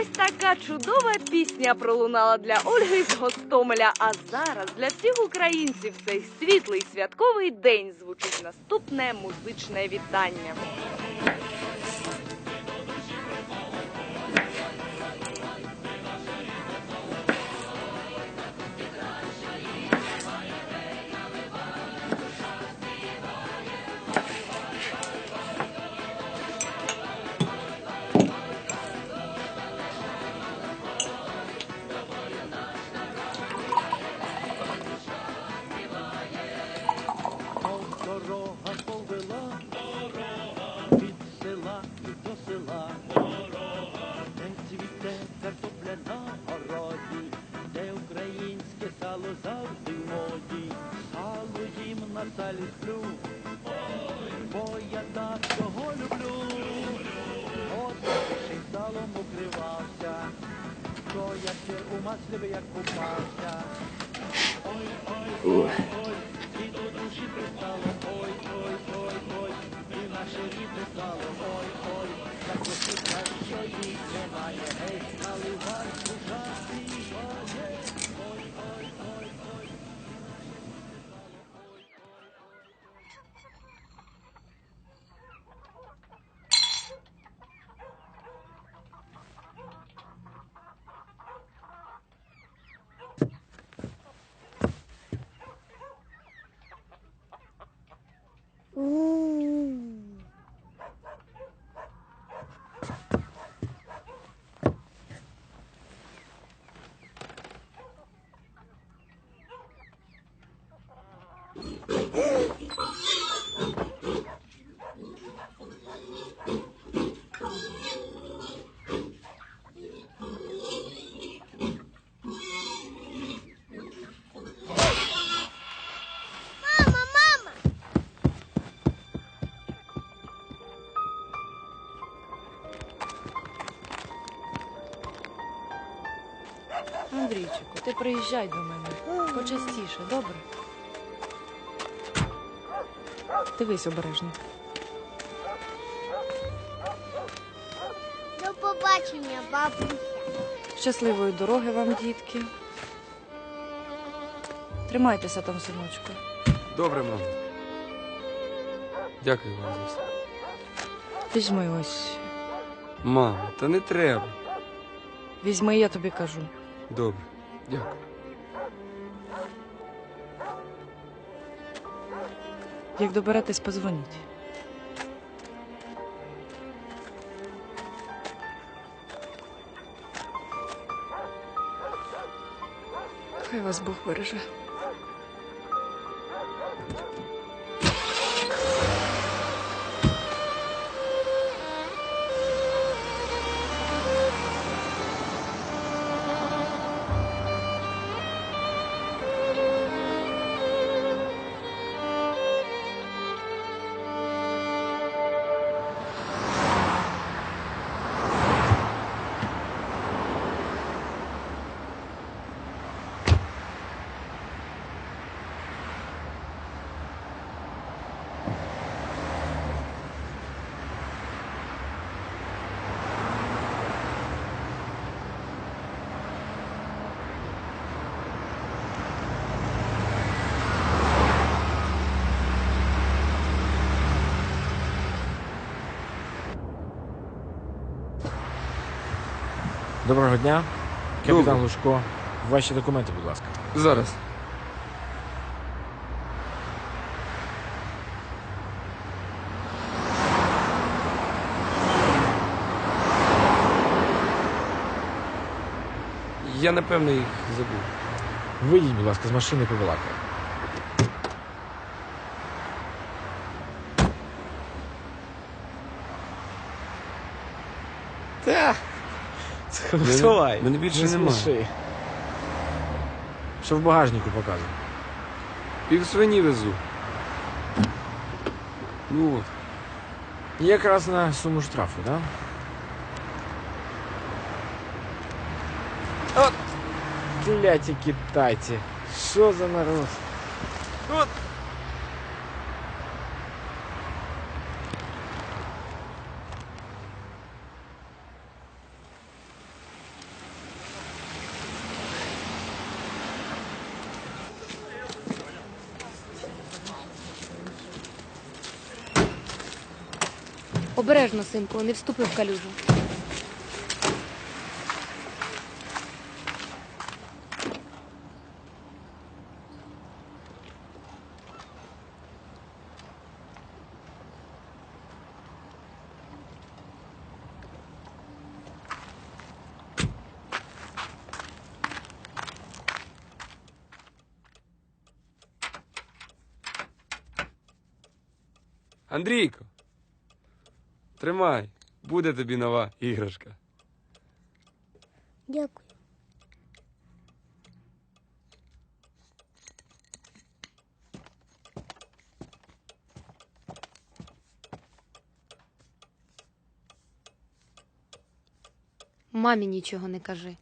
яка чудова пісня пролунала для Ольги з Гостомеля. А зараз для всіх українців цей світлий святковий день звучить наступне музичне вітання. Дорога повела, від села і до села, де цвіте картопля на городі, де українське сало завжди в моді, сало їм на салі сплю, бо я так його люблю, от ще салом укривався, то я ще у маслі як купався. Ой, ой, ой, Андрійчику, ти приїжджай до мене. Почастіше, добре? Дивись обережно. До побачення, бабуся. Щасливої дороги вам, дітки. Тримайтеся там, синочку. Добре, мамо. Дякую вам за все. Візьми ось. Мамо, та не треба. Візьми, я тобі кажу. Добре, дякую. Як доберетесь, позвоніть. Хай вас Бог береже. Доброго дня. Капітан Доброго. Глушко. Ваші документи, будь ласка. Зараз. Я напевно їх забув. Вийдіть, будь ласка, з машини побалакаємо. Та. Мене- Вставай. мене більше Не нема. сміши. Що в багажнику показує? Пів свині везу. Ну от. Якраз на суму штрафу, так? Да? От! Кляті китайці. Що за народ? От! Обережно, синку, не вступи в калюжу. Андрійко. Тримай, буде тобі нова іграшка. Дякую. Мамі нічого не кажи.